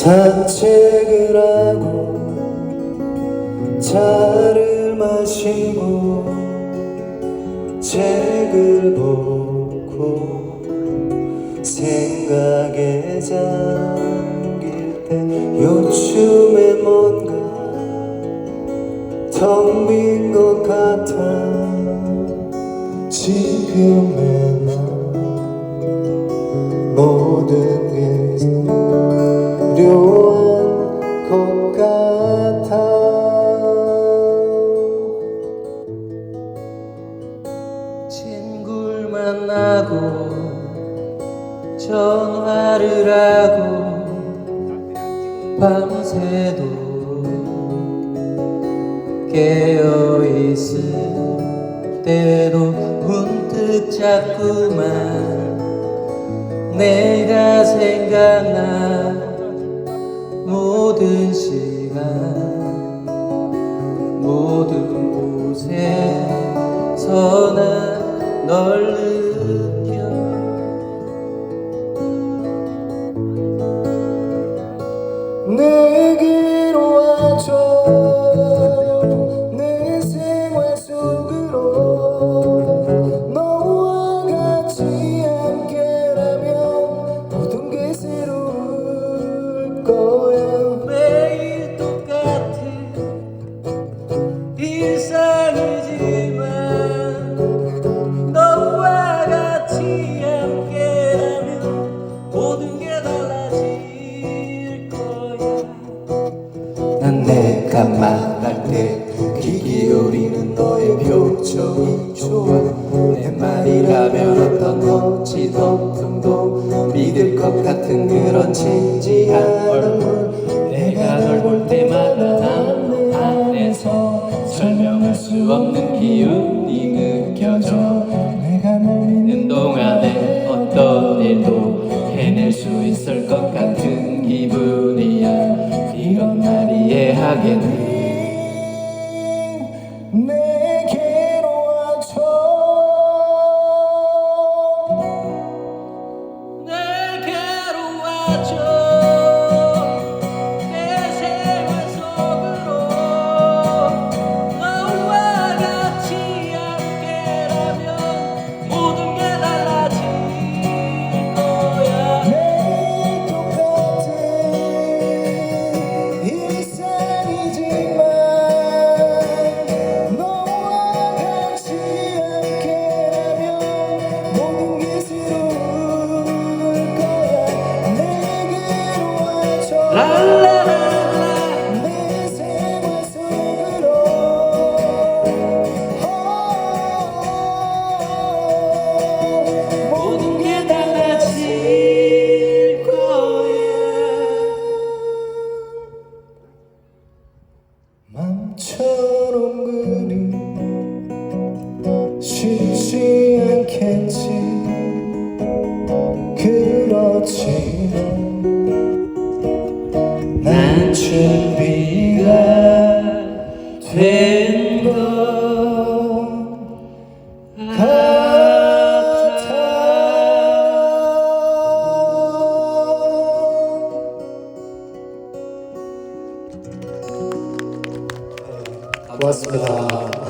산책을 하고 차를 마시고 책을 보고 생각에 잠길 때 요즘에 뭔가 텅 빈 것 같아 지금의 나 모든 게 같아 친구를 만나고 전화를 하고 밤새도 깨어있을 때도 문득 자꾸만 내가 생각나 모든 시간 난 같은 그런 진지한 얼굴 내가 널 볼 때마다 난 안에서 설명할 수 없는 기운이 느껴져. 내가 널 있는 동안에 어떤 일도 해낼 수 있을 것 같은 기분이야. 이런 날 이해하겠니 않겠지 그렇지만 난 준비가 된 것 같아 고맙습니다.